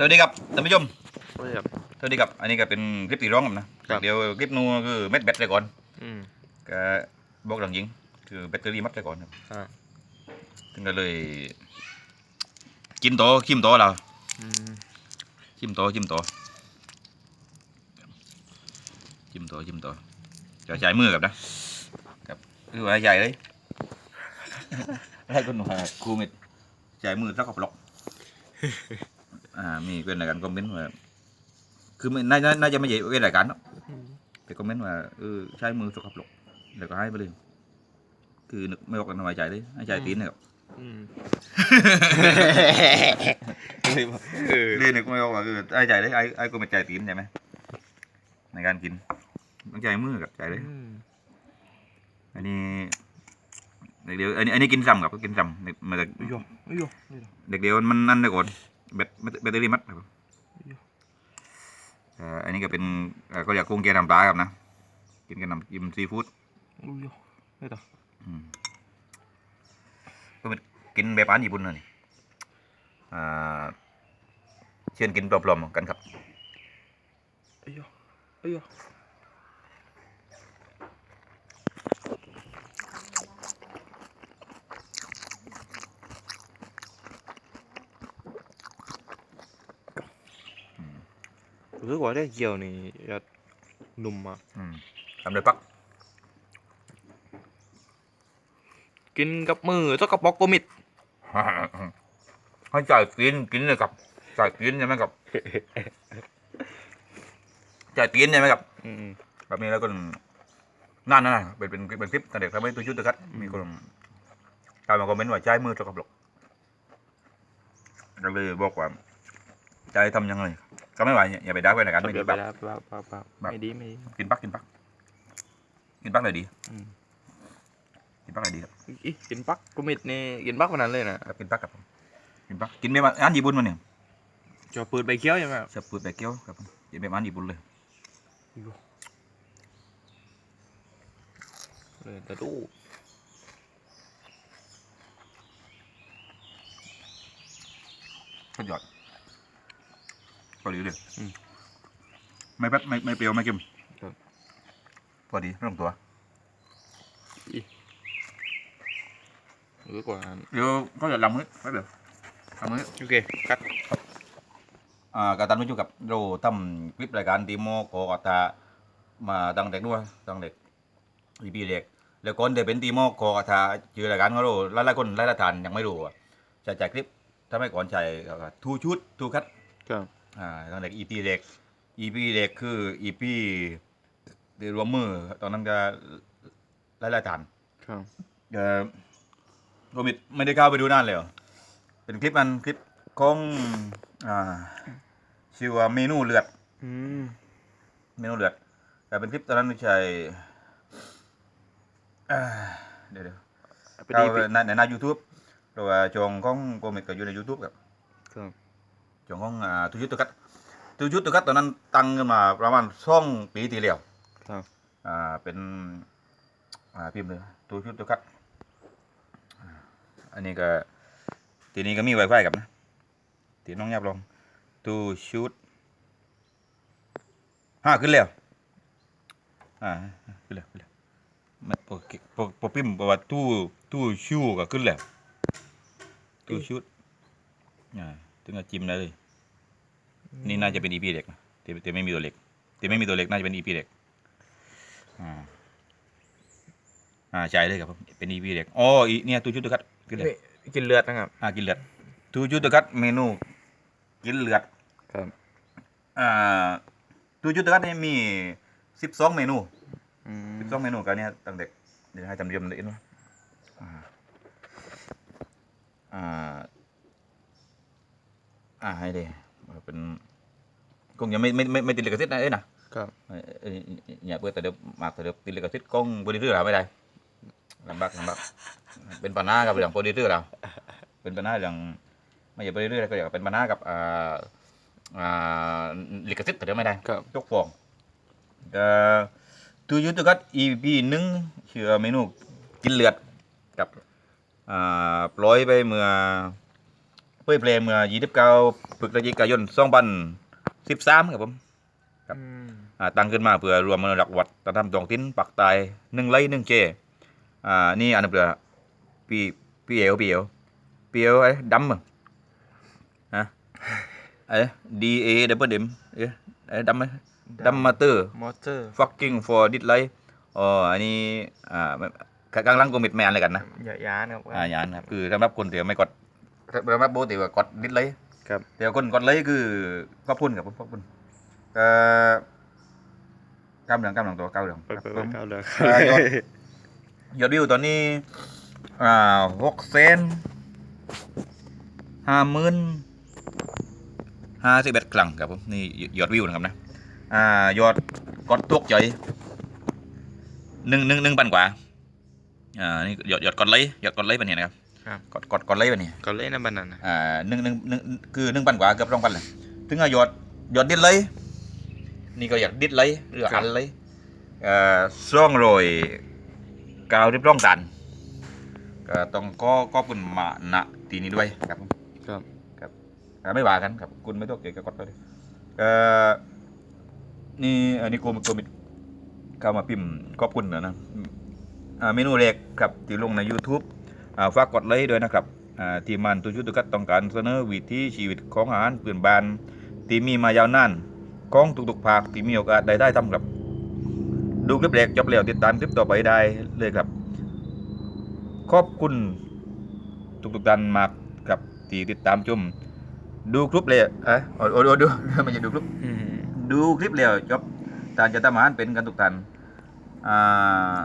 สวัสดีครับท่านผู้ชมไม่แบบสวัสดีครับ อันนี้ก็เป็นคลิปตีร้องครับนะ ครับ เดี๋ยวคลิปนู้นคือเม็ดแบตเลยก่อนอืมก็บอกหลังยิง คือแบตเตอรี่มัดเลยก่อนครับอ่าถึงก็เลยกินโตอคิมโตอเราอืมคิมโตอคิมโตอคิมโตอคิมโตอจะใช้มือกับนะครับคือว่าใหญ่เลยให้คนว่าครูเม็ดใช้มือสักกับหลอก อ่ามีเป็นอะไรกันคอมเมนต์ว่าคือไม่น่าน่าน่าจะไม่ใช่เป็นรายการเนาะไปคอมเมนต์ว่าเออใช้มือสกปรกแล้วก็ให้ไปเลยคือนึกไม่ออกกันไว้ใจเลยให้ใจตีนนะครับอืมเออเรียนนึกไม่ออกว่าคือให้ใจเลยไอ้ไอ้ก็ไม่ใจตีนใช่ไหมในการกินต้องใจมือกับใจเลยอืมอันนี้เด็กเดียวอันนี้อันนี้กินซ้ำกับกินซ้ำเด็กมาจากอุ้ยโยอุ้ยโยนี่เหรอเด็กเดียวมันนั่นได้ก่อน แบตแบตเตอรี่มัดครับเยอะเอ่ออันนี้ก็เป็นเอ่อก็อยากกุ้งแกงน้ำปลาครับนะ กินกับน้ำจิ้มซีฟู้ดอุ้ยโยนี่เหรออืมก็เป็นกินแบบอาหารญี่ปุ่นเลยนี่อ่าเช่นกินปลอมๆกันครับอุ้ยโยอุ้ยโย รู้สึกว่าได้เกี่ยวนี่จะหนุ่มอะอืมทำโดยปัก กินกับมือเจ้ากระป๋อกโกมิดให้จ่ายกินกินเลยครับจ่ายกินใช่ไหมครับจ่ายกินใช่ไหมครับอืมแบบนี้แล้วก็นั่นนะเป็นเป็นเป็นคลิปตอนเด็กทำให้ตัวชุดตะกัดมีคนตามมาคอมเมนต์ว่าใช้มือสกปรกเราเลยบอกว่าใช้ทำยังไง ก็ไม่ไหวเนี่ยอย่าไปด่าไปในการไม่เดี๋ดียวไปปักแล้วเปล่าเปล่าเปล่าแบบ ไม่ดีไม่ดีกินปักกินปักกินปักเลยดีอืมกินปักเลยดีครับอีกินปักโกมิดนี่กินปักวันนั้นเลยนะครับกินปักครับผมกินปักกินแบบอาหารญี่ปุ่นมันเนี่ยจะปืนใบเคี้ยวใช่ไหมครับ จะปืดแบบเกี๊ยวครับผมกินแบบอาหารญี่ปุ่นเลย เลยแต่ดูก็หยอด พอดีเลยไม่เผ็ดไม่ไม่เปรี้ยวไม่เค็มพอดีเรื่องตัว หรือกว่าเดี๋ยวก็จะลำมือแป๊บเดียวลำมือ โอเคกัดอ่ากาตันไม่จุกับเราทำคลิปรายการตีโมโกกตามาตั้งเด็กด้วยตั้งเด็กอีพีเด็ก แล้วก่อนเดี๋ยวเป็นตีโมโกกตาชื่อรายการก็รู้หลายๆคนหลายๆท่านยังไม่รู้อะจะจ่ายคลิปถ้าไม่ก่อนใช้ทูชุดทูคัดครับ อ่าตั้งแต่ EP เด็ก EP เด็กคือ EP เดือนรวมมือตอนนั้นก็หลายๆท่านครับเอ่อโรมิดไม่ได้เข้าไปดูนานเลยเหรอเป็นคลิปมันคลิปของอ่าชื่อว่าเมนูเลือด อืมเมนูเลือด แต่เป็นคลิปตอนนั้นไม่ใช่อ่าเดี๋ยวเดี๋ยวไปเข้าดีไปในในหน้า YouTube เพราะว่าจองของโกมิดก็อยู่ใน YouTube ครับ ครับ จองของอ่าตุยุตตุกัดตุยุตตุกัดตอนนั้นตั้งขึ้นมาประมาณสองปีที่แล้วครับอ่าเป็นอ่าพิมพ์เลยตุยุตตุกัดอ่าอันนี้ก็ทีนี้ก็มีไวไฟกับนะทีน้องยับลองตูชุดห้าขึ้นแล้วอ่าขึ้นแล้วขึ้นแล้วมันปกปกปกพิมพ์บอกว่าตู้ตู้ชูก็ขึ้นแล้วตู้ชุดอ่า ถึงจะจิ้มได้เลย นี่น่าจะเป็น EP เด็กนะแต่แต่ไม่มีตัวเล็กแต่ไม่มีตัวเล็กน่าจะเป็น EP เด็กอ่าอ่าใช่เลยครับผมเป็น EP เด็กอ๋ออีเนี่ยตูชุดตุกัดกินเลือดนี่กินเลือดนะครับอ่ากินเลือดตูชุดตุกัดเมนู กินเลือดครับอ่าตูชุดตุกัดนี่มีสิบสองเมนูอืมสิบสองเมนูกันเนี่ยตั้งเด็กเดี๋ยวให้จำเรียมเลยนะอ่าอ่า อ่าให้เลยเป็นคงยังไม่ไม่ไม่ไม่ติดลิขสิทธิ์นะเอ้ยนะครับเอ่อเอ่ออย่าเปิดแต่เดี๋ยวมากแต่เดี๋ยวติดลิขสิทธิ์กล้องโปรดิวเซอร์เราไม่ได้ลำบากลำบากเป็นปัญหากับเรื่องโปรดิวเซอร์เราเป็นปัญหาเรื่องไม่ใช่โปรดิวเซอร์ก็อยากเป็นปัญหากับอ่าอ่าลิขสิทธิ์แต่เดี๋ยวไม่ได้ครับยกฟ้องเอ่อตูยูตุกัด EP หนึ่งชื่อเมนูกินเลือดกับอ่าปล่อยไปเมื่อ ผยเพลงเมื่อ29พฤศจิกายน2013ครับผม ครับ อืมอ่าตั้งขึ้นมาเพื่อรวมมรดกวัดตธรรมท้องถิ่นปักใต้หนึ่งไร่หนึ่งเจอ่านี่อันนั้นเพื่อปีปีเอวปีเอวปีเอวไอ้ดำมั้งฮะไอ้ D A double M เอ๊ะไอ้ดำไหมดำมาเตอร์ มอเตอร์ fucking for this life อ๋ออันนี้อ่ากำลังกมิดแมนอะไรกันนะ อย่ายานครับ อ่าอย่างนั้นครับ คือสำหรับคนที่ไม่กด สำหรับโบติว่ากดดิสเลยครับเดี๋ยวคนกดเลยคือขอบคุณครับผมขอบคุณก็กำลังกำลังตัวเก้าเดือนไปครับไปผมเก้าเลยอ่ายอดยอดวิวตอนนี้อ่าหกแสนห้าหมื่นห้าสิบเอ็ดครั้งครับผมนี่ยอดวิวนะครับนะอ่ายอดกดตกใจหนึ่งหนึ่งหนึ่งพันกว่าอ่านี่ยอดยอดกดไลค์ยอดกดไลค์เป็นเนี่ยนะครับ ครับ กดกดกดไลค์เป็นเนี่ยก็เล่นน้ำบันนันนะอ่าหนึ่งหนึ่งหนึ่งคือหนึ่งพันกว่าเกือบสองพันเลยถึงอะยอดยอดดิดเลย นี่ก็อยากดิดเลยหรืออันเลยเอ่อซ่องโรยกาวริบร่องตันก็ต้องก็ก็คุณมาณทีนี้ด้วยครับผมครับครับอ่าไม่ว่ากันครับคุณไม่ต้องเกะกะกดไปเลยเอ่อนี่อันนี้กูกูมิดเข้ามาพิมพ์ขอบคุณนะนะอ่าเมนูแรกครับที่ลงใน YouTube อ่า ฝากกดไลค์ด้วยนะครับอ่าที่มันตุชุตุกัดต้องการเสนอวิถีชีวิตของอาหารพื้นบ้านที่มีมายาวนานของทุกๆภาคที่มีโอกาสได้ได้ทำครับ ดูคลิปแรกจบแล้วติดตามคลิปต่อไปได้เลยครับ ขอบคุณทุกๆท่านมากครับที่ติดตามชมดูคลิปเลยอะโอ้โอ้โอ้ดูมันจะดูคลิปอืมดูคลิปแล้วจบตานจะทำอาหารเป็นกันทุกท่านอ่า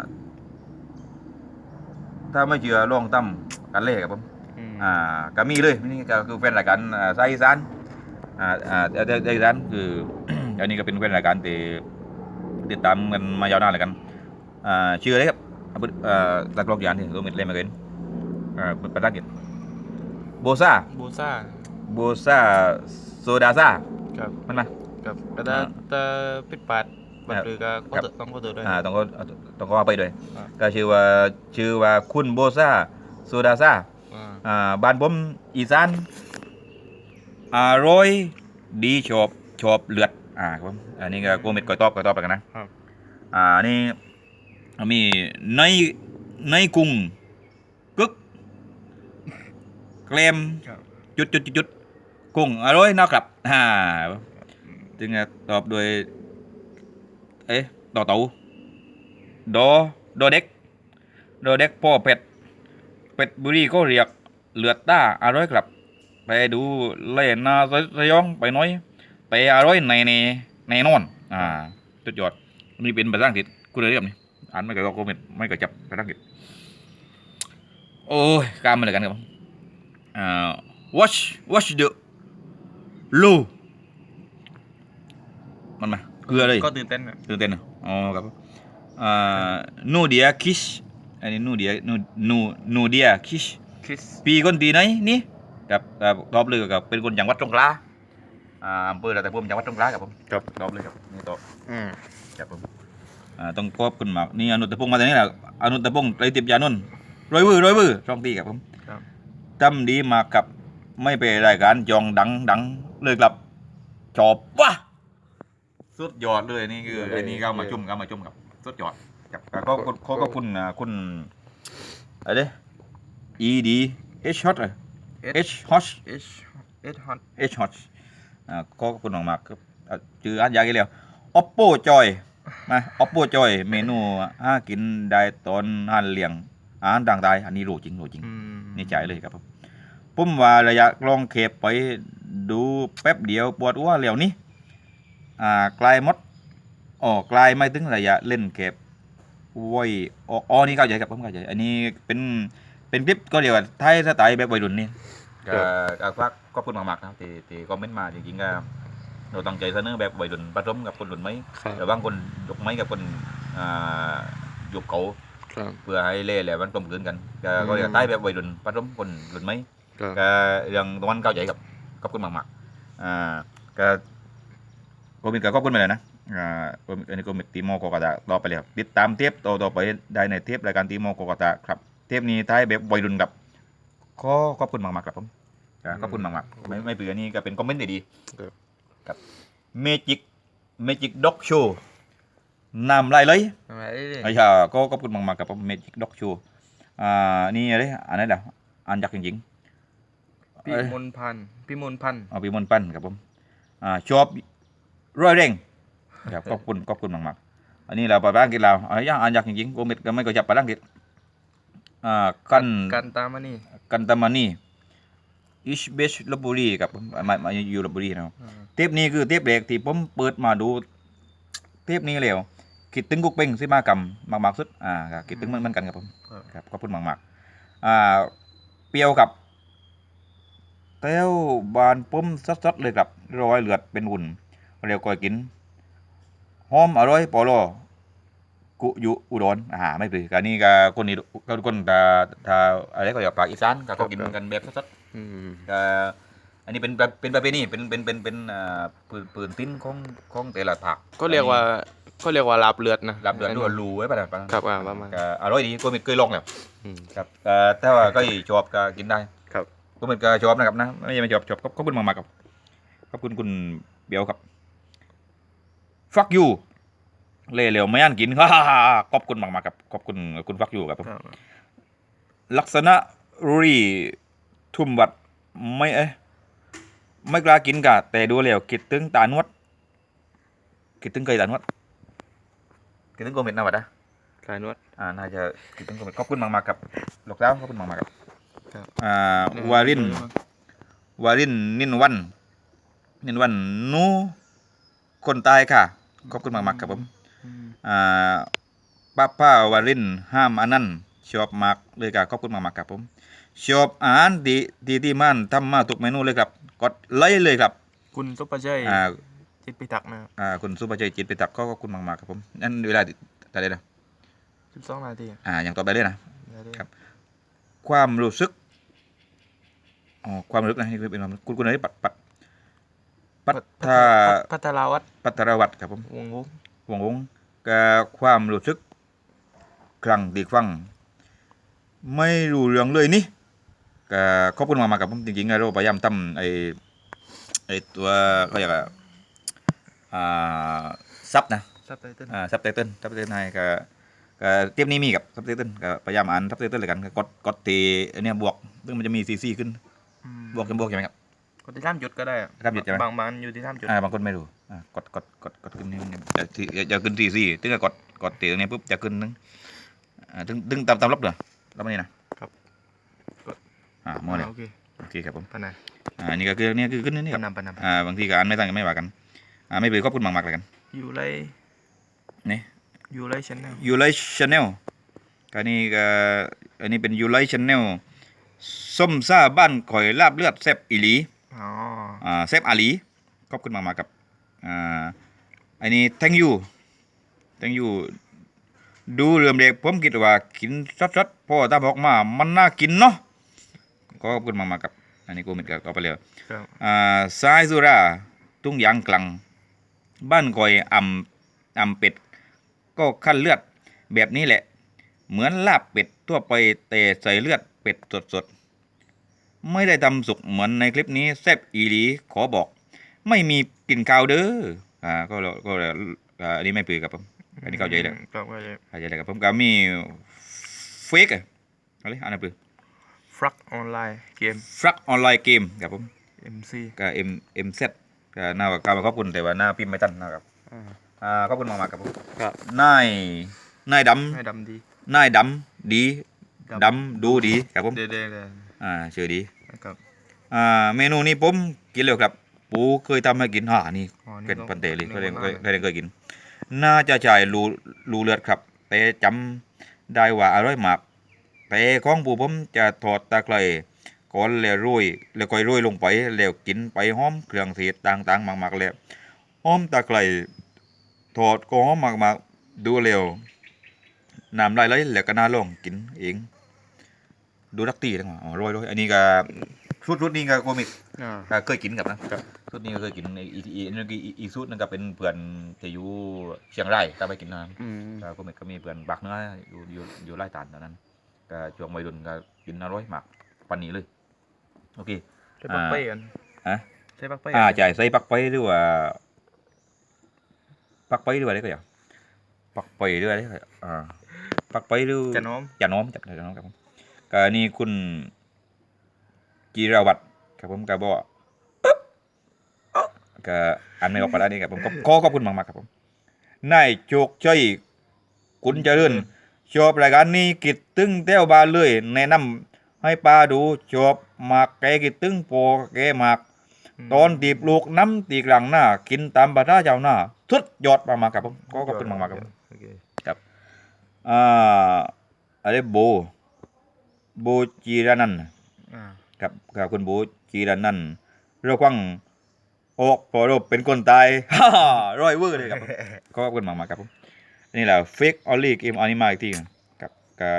ถ้าไม่เชื่อลองทำกันเลยครับผมอืมอ่าก็มีเลยนี่ก็คือเป็นรายการอ่าไซซันอ่าอ่าไซซันคืออันนี้ก็เป็นเป็นรายการที่ติดตามกันมายาวนานเลยกันอ่าชื่ออะไรครับอ่าบุอ่าตักลองยานที่รู้มิดเล่นมาเกินอ่าเป็นภาษาอังกฤษโบซาบูซ่าโบซาโซดาซาครับมันมาครับก็จะจะปิดปาด บัตรหรือก็ครับต้องก็ตัวด้วย อ่าต้องก็ต้องก็เอาไปด้วยอ่าก็ชื่อว่าชื่อว่าคุณโบซาโซดาซาอ่าอ่าบ้านผมอีสานอร่อยดีชอบชอบเลือดอ่าครับผมอันนี้ก็โกเม็ดก้อยตอบก้อยตอบไปกันนะครับอ่านี่มีในในกุ้งกึกเกลมครับจุดจุดจุดจุดกุ้งอร่อยนะครับฮ่าจึงจะตอบโดย เอ๊ะต่อเต่าดอดอเด็กดอเด็กพ่อเป็ดเป็ดบุรีก็เรียกเลือดต้าอร่อยครับ ไปดูเล่นนาสยองไปน้อย แต่อร่อยในในแน่นอน อ่าจุดยอดนี่เป็นภาษาอังกฤษกูเลยเรียกนี่อ่านไม่เกิดก็ไม่ไม่เกิดจับภาษาอังกฤษโอ้ยกล้ามมาเลยกันครับอ่า watch watch the low มันมา เกลือเลยก็ตื่นเต้นอะตื่นเต้นเหรออ๋อครับอ่านูเดียคิชอันนี้นูเดียนูนูนูเดียคิชคริสปีคนตีไหนนี่กับกับตอบเลยกับเป็นคนจังหวัดสงขลาอ่าอำเภอเราแต่ผมจังหวัดสงขลาครับผมครับตอบเลยครับนี่ตอบอืมครับผมอ่าต้องขอบคุณมากนี่อนุตพงศ์มาจากนี้แหละอนุตพงศ์ไรติบยานนท์ร้อยมือร้อยมือช่องตีครับผมครับจำดีมากกับไม่เป็นรายการจองดังดังเลยครับจอบวะ สุดยอดเลยนี่คือไอ้นี่ก็เอามาจุ่มก็เอามาจุ่มครับสุดยอดครับแล้วก็ขอขอบคุณอ่าคุณอะไรเด้ E D H hot เลย H hot เอชเอชฮอต H hot อ่าขอขอบคุณมากๆครับอ่าชื่ออ่านยากอีกแล้ว Oppo Joy มา Oppo Joy เมนูหากินได้ตอนหันเลี้ยงอาหารต่างๆอันนี้รู้จริงรู้จริงอืมนี่ใจเลยครับผมผมว่าระยะลองเขบไปดูแป๊บเดียวปวดหัวแล้วนี่อ่า กลายมดอ๋อกลายไม่ถึงระยะเล่นเขบไว้อ๋ออ๋อนี่เข้าใจครับผมเข้าใจ อันนี้เป็นเป็นคลิปก็เรียกว่าไทยสไตล์แบบวัยรุ่นนี่ก็ก็ฝากขอบคุณมากๆนะครับที่ที่คอมเมนต์มาจริงๆก็เราตั้งใจเสนอแบบวัยรุ่นผสมกับคนรุ่นไหมครับหรือบางคนยกไม้กับคนอ่ายุคเก่าครับเพื่อให้เล่แหละมันกลมกลืนกันก็อืมก็เรียกใต้แบบวัยรุ่นผสมคนรุ่นไหมครับก็เรื่องตรงนั้นเข้าใจกับขอบคุณมากๆอ่าก็ก็มีก็ขอบคุณไปเลยนะอ่าก็มีอันนี้ก็มีตีโมโกกาตะต่อไปเลยครับติดตามเทปต่อต่อไปได้ในเทปรายการตีโมโกกาตะครับเทปนี้ท้ายแบบวัยรุ่นกับขอขอบคุณมากๆครับผมก็ขอบคุณมากๆไม่ไม่เบื่อนี่ก็เป็นคอมเมนต์ดีครับๆกับเมจิกเมจิกด็อกโชว์นำลายเลยทำไมได้ดิไอ้ชาก็ขอบคุณมากๆกับเมจิกด็อกโชว์อ่านี่อะไรอันนี้แหละอันยักษ์จริงๆพี่เอ้ยมนพันธ์พี่มนพันธ์เอาพี่มนต์ปั้นครับผมอ่าชอบ ร้อยเร่งครับขอบคุณขอบคุณมากๆอันนี้เราไปบ้านกินเราอันนี้อันยักษ์จริงๆโกเม็ดก็ไม่ก็จับไปบ้านกินอ่ากันกันตามมานี่กันตามานีอิชเบชลบบุรีครับผมมามาอยู่ลบบุรีนะครับอ่าเทปนี้คือเทปแรกที่ผมเปิดมาดู เทปนี้แล้วคิดถึงกุ๊กเป้งสิมากรรมมากๆสุดอ่าครับคิดถึงมันเหมือนกันครับผมครับครับขอบคุณมากๆอ่าเปรี้ยวกับเต้วบานปุ้มซัดๆเลยครับรอยเลือดเป็นวุ่น เรียวก่อยกินหอมอร่อยปอลอกุอยู่อุดรอ่าไม่เป็นการนี่ก็คนนี้ก็คนตาตาอะไรก็อย่างปากอีสานก็เขากินกันแบบซัดๆอืมก็อันนี้เป็นประเป็นประเพณีเป็นเป็นเป็นเป็นอ่าปืนปืนติ้นของของแต่ละภาคก็เรียกว่าก็เรียกว่าลาบเลือดนะรับเดือนด้วยรูไว้ประมาณประมาณครับอ่าประมาณก็อร่อยดีก็ไม่เคยลองแล้วอืมครับเอ่อถ้าว่าก็ชอบก็กินได้ครับก็เป็นก็ชอบนะครับนะไม่ใช่ไม่ชอบชอบขอบคุณมากๆครับขอบคุณคุณเบียวครับ ฟักยูเล่เหลวไม่อันกินฮ่าขอบคุณมากๆครับขอบคุณคุณฟักยูครับผมครับลักษณะรุรีทุ่มวัดไม่เอ้ยไม่กล้ากินกะแต่ดูแล้วคิดถึงตานวดคิดถึงเคยตานวดคิดถึงโกเม็ดนะวัดนะสายนวดอ่าน่าจะคิดถึงโกเม็ดขอบคุณมากๆครับหลอกแล้วขอบคุณมากๆครับครับอ่าวารินวารินนินวันนินวันหนูคนตายค่ะ ขอบคุณมากๆครับผมอืมอ่าป้าป้าวารินห้ามอันนั้นชอบมากเลยครับขอบคุณมากๆครับผมชอบอาหารดีดีที่มันทำมาทุกเมนูเลยครับกดไลค์เลยครับ คุณซุปเปอร์ชัยอ่าจิตพิทักษ์นะครับอ่าคุณสุภาชัยจิตไปตักก็ขอบคุณมากๆครับผมนั่นเวลาแต่เลยนะสิบสองนาทีอ่าอย่างต่อไปเลยนะได้เลยครับ ความรู้สึกอ๋อความรู้สึกนะนี่คือเป็นความคุณคุณอะไรปัดปัด ปัตตาพัทราวัตรปัตตรวัตรครับผมวงศ์วุ้งหวงวงกับความรู้สึกครั้งดีฟังไม่รู้เรื่องเลยนี่ก็ขอบคุณมากๆครับผมจริงๆเราพยายามทำไอ้ไอ้ตัวเขาเรียกว่าอ่าซับนะซับไตเติ้ลอ่าซับไตเติ้ลซับไตเติ้ลให้ก็ก็เตรียมนี้มีกับซับไตเติ้ลก็พยายามอ่านซับไตเติ้ลเลยกันก็กดกดตีอันเนี้ยบวกซึ่งมันจะมีซีซีขึ้นบวกกันบวกใช่ไหมครับ กดที่ท่ามจุดก็ได้อะท่ามจุดใช่ไหม บางบางอยู่ที่ท่ามจุดอ่าบางคนไม่รู้อ่ากดกดกดกดขึ้นนี่นี่จะที่จะจะขึ้นซีซีถึงก็กดกดตีตรงนี้ปุ๊บจะขึ้นนึงอ่าถึงถึงตามตามลบเด้อลบมานี่นะครับกด อ่าหมดเลยโอเคโอเคครับผมปะนันอ่านี่ก็คือนี่คือขึ้นนี่นี่คปะรับนันปะนันอ่าบางทีก็อ่านไม่ตั้งก็ไม่ว่ากันอ่าไม่เป็นไรขอบคุณมากๆเลยกันอยู่ไรนี่ อยู่ไรชแนล ยูไลชาแนลก็นี่ก็อันนี้เป็นยูไลชาแนลส้มซ่าบ้านข่อยลาบเลือดแซ่บอีหลี อ๋ออ่าแซ่บอาหลีขอบคุณมากๆครับอ่าอันนี้ thank you thank you ดูเรื่องเด็กผมคิดว่ากินสดๆพ่อตาบอกมามันน่ากินเนาะก็ขอบคุณมากๆครับ อันนี้กูมิดกับต่อไปเลยครับอ่าสายสุราตุ้งยางกลัง บ้านข่อยอ่ำอ่ำเป็ด ก็ขั้นเลือดแบบนี้แหละ เหมือนลาบเป็ดทั่วไปแต่ใส่เลือดเป็ดสดๆ ไม่ได้ทำสุกเหมือนในคลิปนี้แซ่บอีหลีขอบอก ไม่มีกลิ่นคาวเด้ออ่าก็ก็อ่าอันนี้ไม่ปือกับผมอันนี้เข้าใจแล้วครับเข้าใจเข้าใจแล้วกับผมก็มีเฟกอะอะไรอันนั้นปือฟรักออนไลน์เกมฟรักออนไลน์เกมครับผม MC ก็เอ็มเอ็มเซก็น่าว่าการขอบคุณแต่ว่าหน้าพิมพ์ไม่ทันนะครับอ่าอ่าขอบคุณมากๆครับผมครับนายนายดให้ดำดีำนายดำดีดำดูดีครับผมเด้เด้เด้ อ่าชื่อดีครับอ่าเมนูนี้ผมกินแล้วครับ ปูเคยทำให้กินอ่านี่อ๋อเป็นก็ปันเตเลยเคยนึกเคว่ายเคยเคยกิน น่าจะจ่ายรูรูเลือดครับ แต่จำได้ว่าอร่อยมากแต่ของปูผมจะทอดตะไคร้ก่อนแล้วโรยแล้วค่อยโรยลงไปแล้วกินไปหอมเครื่องเทศต่างๆมากๆแล้วหอมตะไคร้ทอดก็หอมมากๆดูเร็วน้ำลายไหลแล้วก็น่าลองกินเอง ดูรักตีทั้งหมดอ๋อโรยโรยอันนี้ก็ชุดชุดนี้ก็โคมิกอ่า ก็เคยกินกับนะครับ ชุดนี้ก็เคยกินในอีทีอีนี่อีอีชุดนึงก็เป็นเพื่อนที่อยู่เชียงรายก็ไปกินนะ อืม ก็โคมิกก็มีเพื่อนบักเนื้ออยู่อยู่อยู่ไร่ตานตอนนั้นก็ช่วงวัยรุ่นก็กินอร่อยมากปันนี้เลย โอเค ใช้ปักไปกันฮะใช้ปักไปอ่าจ่ายใส่ปักไปหรือว่าปักไปหรือว่าอะไรก็อย่างปักไปหรืออะไรก็อย่างอ่าปักไปหรือจะน้อม อย่าน้อมจับเลยน้องครับผม ก็นี่คุณจีราวัตรครับผมก็บอกว่าปึ๊บก็อ่านไม่ออกไปแล้วนี่ครับผมก็ขอขอบคุณมากๆครับผมนายโจกชัยคุณเจริญชอบรายการนี้กิดตึ้งเต้วบานเลยแนะนำให้ปลาดูชอบหมากแกกิดตึ้งโปแกหมากตอนตีปลูกน้ำตีกลางหน้า กินตามบาท่าเจ้าหน้าสุดยอดมากๆครับผมก็ขอบคุณมากๆครับผมโอเคอ่าอะไรโบโบจีรานันท์อ่าครับกับคุณโบจีรานันท์เราควังออกพอเราเป็นคนตายฮ่าฮ่าร้อยเวอร์เลยครับผมก็ขอบคุณมากๆครับผมนี่แหละเฟกออลลี่เกมออนิมาอีกทีครับกับ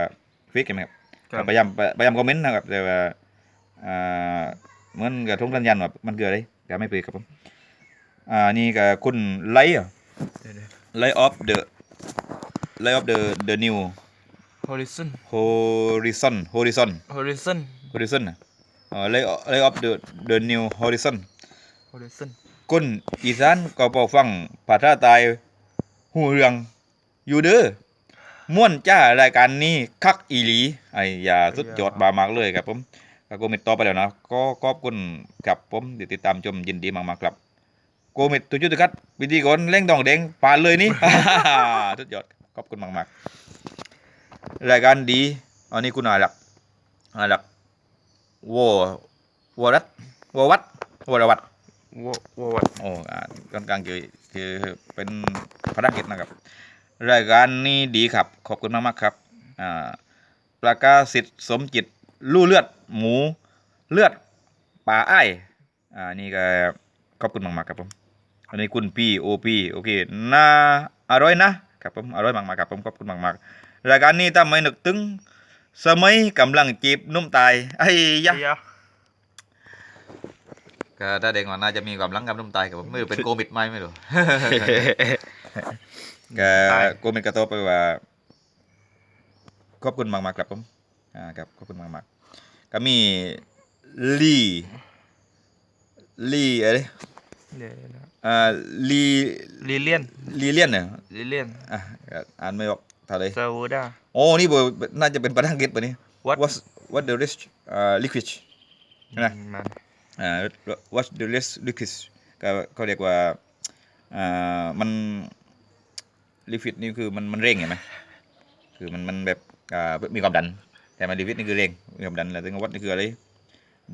เฟกกันไหมครับครับพยายามพยายามคอมเมนต์นะครับแต่ว่าอ่าเหมือนกับทุ่งสัญญาณว่ามันเกิดอะไรก็ไม่เปิดครับผมอ่านี่กับคุณไลท์เดี๋ยวไลท์ออฟเดอะไลท์ออฟเดอะเดอะนิวๆ horizon horizon horizon horizon horizon น่ะเอ่อ lay lay of the the new horizon horizon คนอีสานก็พอฟังภาษาใตายหูเรื่องอยู่เด้อม่วนจ้ารายการนี้คักอีหลีไอ้อย่าสุดยอดบามากเลยครับผมก็โกมิดต่อไปแล้วนะก็ขอบคุณครับผมที่ติดตามชมยินดีมากๆครับโกมิดตุจุตุกัดวิธีกรเล่งดองเด้งผ่านเลยนี่สุดยอดขอบคุณมากๆ รายการดี อันนี้คุณอาลักอาลักวอวรัตววัตวรวัตวววัดโอ้อ่ากลางๆคือคือเป็นภารกิจนะครับ รายการนี้ดีครับ ขอบคุณมากๆครับ อ่าประกาศสิทธิ์สมจิตลู่เลือดหมูเลือดป่าอ้ายอ่านี่ก็ขอบคุณมากๆครับผมอันนี้คุณพี่โอพีโอเคน่าอร่อยนะครับผมอร่อยมากๆครับผมขอบคุณมากๆ รายการนี้ถ้าไม่นึกถึงสมัยกำลังจีบหนุ่มตายไอ้ยะเฮียก็ถ้าเด็กมันน่าจะมีความรังกับน้ำตายกับผมไม่รู้เป็นโควิดไหมไม่รู้ ก็โกเมนกระโตบไปว่าขอบคุณมากๆครับผมอ่าครับขอบคุณมากๆก็มีลีลีอะไรเดี๋ยวนะอ่าลีลิเลียนลีเลียนเนี่ยลิเลียนอะก็อ่านไม่ออก เท่าไหรซาวูดา โอ้ นี่บ่น่าจะเป็นภาษาอังกฤษป่ะนี่ What what what the rest อ่า liquid นะมัน อ่า what the rest liquid ก็เขาเรียกว่าอ่ามัน liquid นี่คือมันมันเร่งเห็นไหมคือมันมันแบบอ่ามีความดัน แต่มัน liquid นี่คือเร่งมีความดันแล้วถึงวัดนี่คืออะไร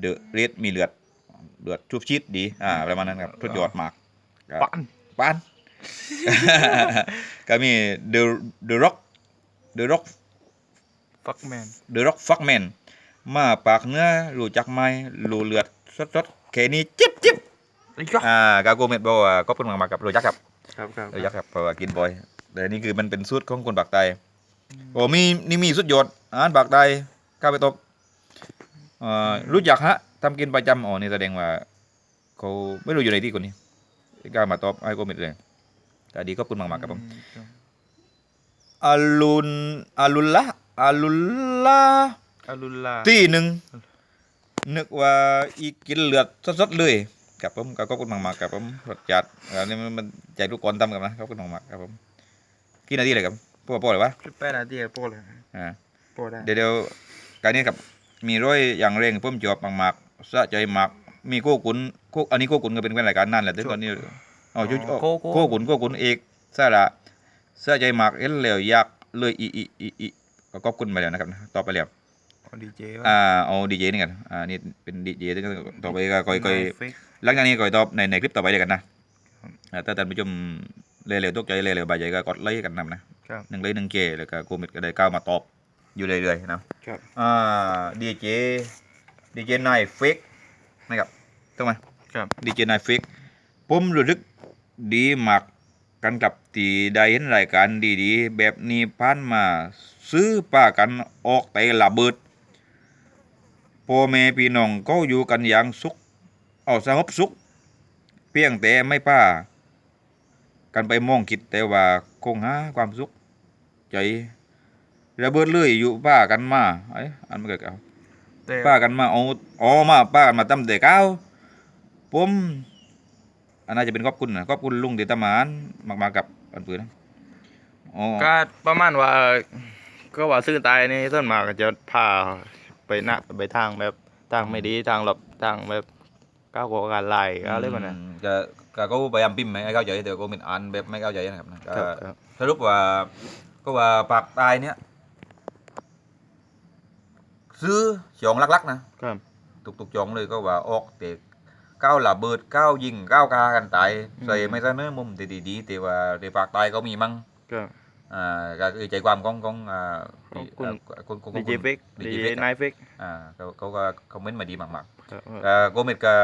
the red มีเลือดเลือดทุบชีดดี อ่าประมาณนั้นครับทุดยอดมากครับปันปาน ก็มี the the rock the rock ฟักแมน The Rock Fuckman มาปากเนื้อรู้จักไหมรู้เลือดสดๆแค่นี้จิ๊บจิ๊บไอ้ยะอ่ากาโกเมดบอกว่าก็เป็นมากๆกับรู้จักครับครับครับรู้จักครับเพราะว่ากินบ่อยแต่นี่คือมันเป็นสูตรของคนปากใต้โอ้มีนี่มีสุดยอดอาหารปากใต้ข้าวไปตบเอ่อรู้จักฮะทำกินประจำอ๋อนี่แสดงว่าเขาไม่รู้อยู่ในที่คนนี้กล้ามาตอบให้โกเมดเลย แต่ดีก็เป็นมากๆครับผมอาลุนอาลุลละอาลุลละอารุลลาตีหนึ่งนึกว่าอีกินเลือดสดๆเลยกับผมก็ขอบคุณมากๆกับผมรสจัดอันนี้มันมันใจทุกคนทำกันนะขอบคุณมากๆครับผมกี่นาทีเลยครับพ่อพ่อเลยวะชุดแป้นาทีโป้เลยอ่าโป้ได้เดี๋ยวเดี๋ยวการนี้ครับมีร้อยอย่างเร่งเพิ่มจอบมากๆสะใจมากมีโก้กุนโก้อันนี้โก้กุนก็เป็นแฟนรายการนั่นแหละถึงตอนนี้ อ๋อจุ๊โก้โก้กุนโก้กุนเอกสาระสะใจมากเอ็นแล้วอยากเลยอีอีอีอีก็ขอบคุณไปแล้วนะครับต่อไปแล้วดีเจอ่าเอาดีเจนี่กันอ่านี่เป็นดีเจที่ต่อไปก็ค่อยค่อยเฟกหลังจากนี้ก็ตอบในในคลิปต่อไปเลยกันนะอ่าถ้าท่านผู้ชมเร็วๆตกใจเร็วๆบายใจก็กดไลค์กันนำนะครับหนึ่งไลค์หนึ่งเกแล้วก็โกมิดก็ได้ก้าวมาตอบอยู่เรื่อยๆนะครับอ่าดีเจดีเจนายเฟกนะครับถูกไหมครับดีเจนายเฟกผมรู้สึก ดีมากกันกับที่ได้เห็นรายการดีๆ แบบนี้ผ่านมา ซื้อป้ากันออกแต่ละเบิดพ่อแม่พี่น้องก็อยู่กันอย่างสุข เอาสงบสุข เพียงแต่ไม่ป้า กันไปมองคิดแต่ว่าคงหาความสุข ใจระเบิดเลยอยู่ป้ากันมาไอ้อันมันเกิดเอาแต่แต่ป้ากันมาเอาอ๋อมาป้ากันมาตั้มแต่เก้าผม อันน่าจะเป็นขอบคุณนะขอบคุณลุงที่ตามานมากมากับอันปืนนะอ๋อก็ประมาณว่า ก็ว่าซื้อตายนี่ต้นมากก็จะพาไปหน้าไปทางแบบทางไม่ดีทางหลบทางแบบก้าวก่อการไล่อะไรแบบนั้นอืมก็ก็เขาพยายามพิมพ์ให้เข้าใจแต่ก็เป็นอ่านแบบไม่เข้าใจนะครับนะก็ครับครับสรุปว่าก็ว่าปากตายเนี้ยซื้อจองลักๆนะครับตุกๆจองเลยก็ว่าออกแต่ ก้าวระเบิดก้าวยิงก้าวกากันตายใส่ไม่เสนอมุมดีๆแต่ว่าในปากตายก็มีมั้งก็อ่าก็คือใจความของของอ่าของคุณอ่าคุณคุณดีเจเฟกดีดีเจเจเฟกนายเฟกอ่าเขาเขาก็คอมเมนต์มาดีมากครับๆก็โกเมดก็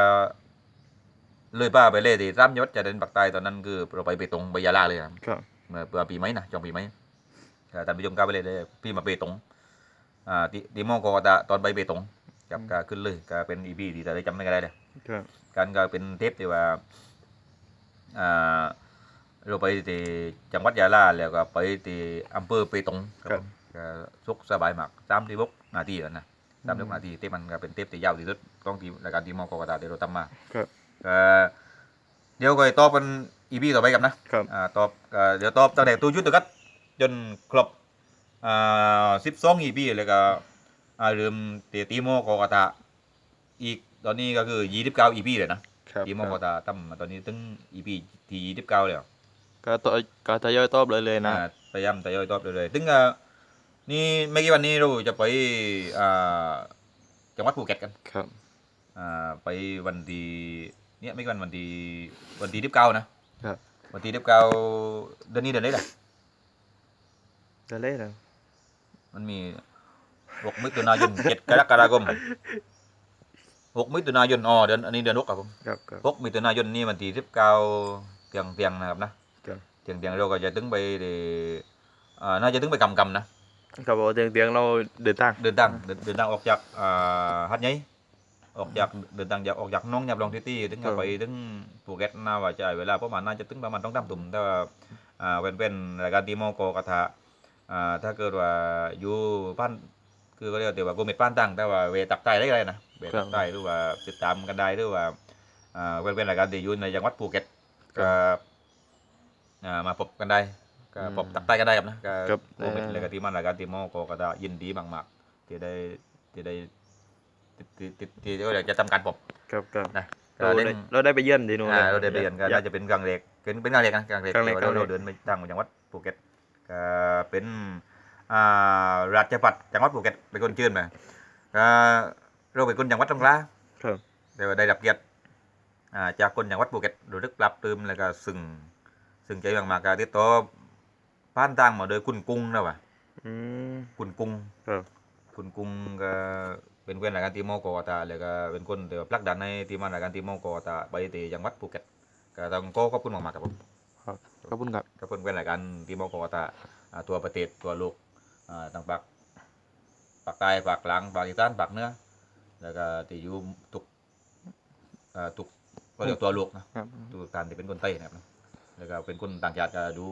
เลยป้าไปเล่ที่ร่ำยศจะเดินปากใต้ตอนนั้นคือเราไปไปตรงไปยาลาเลยครับครับเมื่อเมื่อปีไหมนะจองปีไหมก็ท่านผู้ชมก็ไปเลยเลยพี่มาเปตงอ่าที่ที่มองกอตาตอนไปเปตงจับก็ขึ้นเลยก็เป็นอีพีที่จะได้จำไม่ได้เลยครับ การก็เป็นเทปที่ว่าอ่าเราไปที่จังหวัดยะลาแล้วก็ไปที่อำเภอเปตงครับผมก็สุขสบายมากตามที่บกนาทีแล้วนะตามที่บกนาทีเทปมันก็เป็นเทปที่ยาวที่สุดต้องที่รายการที่มองกอตาที่เราทำมาครับก็เดี๋ยวก็ตอบกันอีพีต่อไปกับนะครับ อ่าตอบก็เดี๋ยวตอบตั้งแต่ตัวยุทธกัดจนครบอ่าสิบสองอีพีแล้วก็อ่าลืมเตะตีโมโกกาตาอีก ตอนนี้ก็คือยี่สิบเก้าอีพีเลยนะครับตีโมโกกาตาตั้มมาตอนนี้ถึงอีพีที่ยี่สิบเก้าแล้วก็ต่อก็ทยอยตอบเลยเลยนะอ่าพยายามทยอยตอบเลยๆถึงอ่านี่ไม่กี่วันนี้เราจะไปอ่าจังหวัดภูเก็ตกันครับอ่าไปวันที่เนี่ยไม่กี่วันวันที่วันที่ยี่สิบเก้านะครับวันที่ยี่สิบเก้าเดือนนี้เดือนไหนล่ะจะเล่นนะมันมีหกมิถุนายนเจ็ดกรกฎาคม หกมิถุนายนอ๋อเดือนอันนี้เดือนหกครับผมครับครับ หกมิถุนายนนี่วันที่สิบเก้าเตียงเตียงนะครับนะครับ เตียงเตียงเราก็จะถึงไปที่อ่าน่าจะถึงไปกำกำนะครับผมเตียงเตียงเราเดินทาง เดินทางเดินเดินทางออกจากอ่าฮัดไงออกจากเดินทางจากออกจากน้องยาบลองทิตี้ถึงกับ ไปถึงภูเก็ตน่าว่าจะใช้เวลาประมาณน่าจะถึงประมาณต้องตั้มตุ่มแต่ว่าอ่าเว้นเว้นรายการตีโมโกกระทะอ่าถ้าเกิดว่าอยู่บ้านคือก็เรียกว่าแต่ว่ากูเม็ดป้านตั้งแต่ว่าเวตักใต้ได้เลยนะ เวตักใต้หรือว่าติดตามกันได้หรือว่าอ่าเป็นเป็นรายการที่อยู่ในจังหวัดภูเก็ตก็อ่ามาพบกันได้ก็พบตักใต้กันได้ครับนะก็ครับกูเม็ดรายการที่มันรายการที่โมก็ก็จะยินดีมากๆที่ได้ที่ได้ที่ที่ที่ที่อยากจะทำการพบครับครับนะก็เราเล่ได้นเราได้ไปเยี่ยมที่นู่นอ่าลยเราได้ไปเรียนก็อยาน่ากจะเป็นกลางเล็กเป็นเป็นกลางเล็กนะกลางเล็กกลางเล็กแต่ว่าเรากลางเล็กเราเดินไปทางจังหวัดภูเก็ตก็เป็นอ่าราชพัฒจังหวัดภูเก็ตเป็นคนเชิญมาก็ เราเป็นคนจังหวัดสงขลาครับแต่ว่าได้รับเกียรติอ่าจากคนจังหวัดภูเก็ตรู้สึกปรับปรื้มแล้วก็ซึ่งซึ่งใจมากๆก็ติดต่อผ่านทางมาโดยคุณกุ้งนะว่ะอืมคุณกุ้ง ครับคุณกุ้งก็เป็นเพื่อนรายการทีมโมโกตาแล้วก็เป็นคนเดี๋ยวผลักดันในทีมงานรายการทีมโมโกตาไปที่จังหวัดภูเก็ตก็ต้องขอขอบคุณมากๆครับผมขอบคุณครับ ก็เพื่อนเพื่อนรายการทีมโมโกตาอ่าตัวประเทศตัวโลกอ่าต่างปากปากใต้ปากกลางปากอีสานปากเหนือ แล้วก็ที่อยู่ทุกอ่าทุกก็เรียกตัวโลกนะครับทุกการที่เป็นคนใต้นะครับนะแล้วก็เป็นคนต่างชาติก็ดู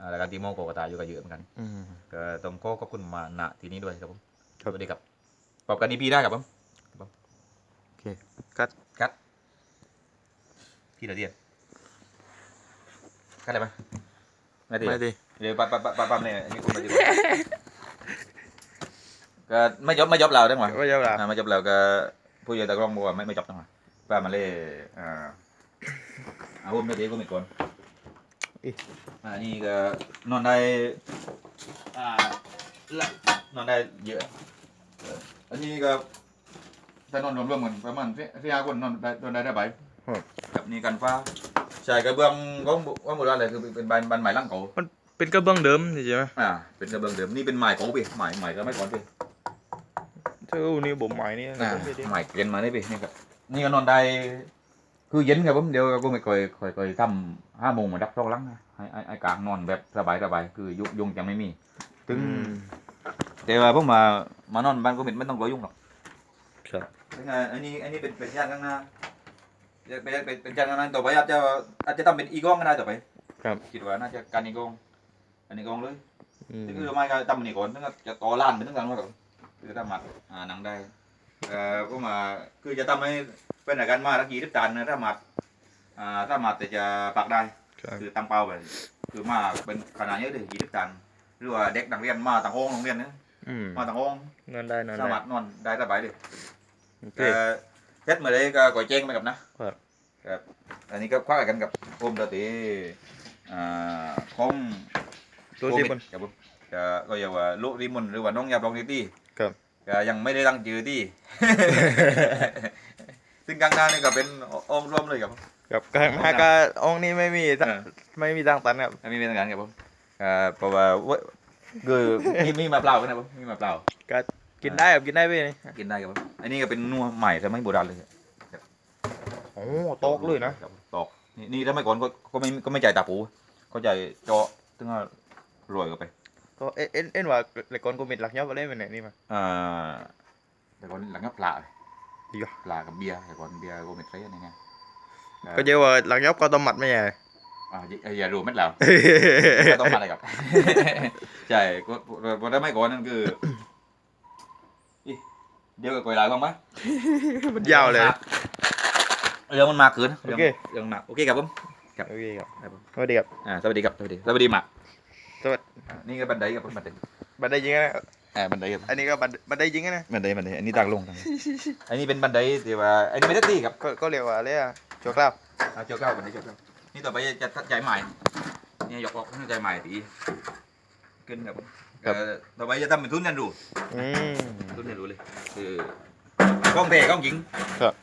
อ่ารายการทีมโมโกตาอยู่ก็เยอะเหมือนกัน อืม ก็ต้องขอขอบคุณมาณที่นี้ด้วยครับผมครับสวัสดีครับปรับกันอีพีได้ครับผมโอเคกัดคัดที่ไหนดีอะคัดอะไรไหมไม่ดีไม่ดี เดี๋ยวปั๊บปั๊บปั๊บปั๊บปั๊บเนี่ยอันนี่คุณมาดีกว่า ก็ไม่จบไม่จบเราได้ไหมไม่ยอมละอ่าไม่จบเราก็ผู้ใหญ่ตากล้องบอกว่าไม่ไม่จบต้องมาป้ามาเล่อ่าเอาผมไม่ดีก็ไม่ก่อนอ่านี่ก็นอนได้อ่าละนอนได้เยอะเอออันนี้ก็ถ้านอนรวมๆกันประมาณสี่สี่ห้าคนนอนได้นอนได้ได้ใบกับนี่กันฟ้าใช่กระเบื้องของว่าหมดอะไรคือเป็นใบใบไม้ล่างเก่าเป็นกระเบื้องเดิมใช่ไหมอ่าเป็นกระเบื้องเดิมนี่เป็นไม้เก่าพี่ไม้ไม้ก็ไม่ก่อนพี่ เจ้านี่บ่มหมายนี่อ่าไม้เย็นมาได้พี่นี่ครับนี่ก็นอนได้คือเย็นครับผมเดี๋ยวก็ไม่ค่อยค่อยค่อยทำห้าโมงมาดับท้องหลังนะให้ให้ให้กลางนอนแบบสบายสบายคือยุงยุงจะไม่มี ถึง อืม แต่ว่าผมมามานอนบ้านก็ไม่ไม่ต้องกลัวยุงหรอกครับเป็นไงอันนี้อันนี้เป็นเป็นย่านข้างหน้าเป็นเป็นเป็นย่านข้างหน้าต่อไปอาจจะอาจจะทำเป็นอีกล้องก็ได้ต่อไปครับ คิดว่าน่าจะการอีกล้อง อันนี้กล้องเลยอืมนี่คือไม่ก็ทำนี่ก่อนถึงจะต่อล้านไปถึงกันว่าก่อน คือทำหมักอ่าหนังได้เอ่อก็มาคือจะทำให้เป็นอาการมาตะกี้ทิพตันนะถ้ามาอ่าถ้ามาแต่จะปักได้ ครับคือตั้งเป้าไปคือมาเป็นขนาดเยอะเลยยี่สิบตันหรือว่าเด็กนักเรียนมาต่างห้องโรงเรียนนะอืมมาต่างห้องนอนได้นอนสาได้มารถนอนได้สบายเลย โอเค เอ่อเพชรมาเลยก็ก่อยเจ้งไปกับนะครับ ครับ อันนี้ก็คว้ากันกับโอมตะตีอ่าของตัวที่บนครับผมก็ก็อย่าว่าลุริมนหรือว่าน้องยาบลองนิตี้ครับ ก็ยังไม่ได้ตั้งชื่อที่ ซึ่งกลางหน้านี่ก็เป็นองค์รวมเลยครับผมกับการมาก็องค์นี้ไม่มีทางเออ ไม่มีทางตันครับอันนี้เป็นงานครับผมอ่าเพราะว่าเว้ยคือมีมีมาเปล่ากันนะผมมีมาเปล่า ก็กินได้ครับกินได้พี่นี่กินได้ครับผมอันนี้ก็เป็นนัวใหม่สมัยโบราณเลยโอ้โตกเลยนะครับตอกนี่นี่ถ้าไม่ก่อนก็ก็ไม่ก็ไม่จ่ายตาปูเขาจ่ายเจาะถึงว่ารวยกันไป ก็เอ็นเอ็นเอ็นว่าแต่ก่อนกูมิดหลักยับมาเล่นไปไหนนี่มาอ่าแต่ก่อนหลังก็ปลาดีกว่าปลากับเบียร์แต่ก่อนเบียร์โกเม็ดไรอันนี้ไงก็เยอะว่าหลักยับก็ต้องหมัดไม่ใช่อ่าอย่าอย่ารู้เม็ดแล้วก็ต้องมาอะไรกับใช่ก็พอได้ไม่ก่อนนั่นคืออิเดี๋ยวกับกอยลายบ้างไหมมันยาวเลยเรื่องมันมากเกินโอเคเรื่องมันมากโอเคครับผมโอเคครับครับผมสวัสดีครับอ่าสวัสดีครับสวัสดีสวัสดีมากส วัสดีอ่านี่ก็บันไดครับผมบันไดบันไดยิงนะอ่าบันไดครับอันนี้ก็บันบันไดยิงนะบันไดบันไดอันนี้ตากลงทางนี้อันนี้เป็นบันไดที่ว่าอันนี้ไม่ได้ตีครับก็ก็เรียกว่าอะไรอะชัวคราวเอาเจ้าเก้าบันไดเจ้าเก้านี่ต่อไปจะใจใหม่นี่ยกออกใจใหม่ตีขึ้นครับผมเอ่อต่อไปจะทำเป็นทุนเรียนรู้อืมรุ่นเรียนรู้เลยคือกล้องเตะกล้องหญิงครับ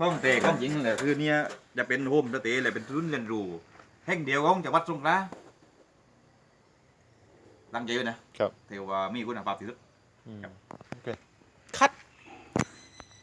กล้องเตะกล้องหญิงนั่นแหละคือเนี่ยจะเป็นโฮมสเตย์เลยเป็นรุ่นเรียนรู้แห่งเดียวของจังหวัดสงขลา ตั้งใจไว้นะครับ ถือว่ามีคุณภาพที่สุด อืครับ โอเค คัด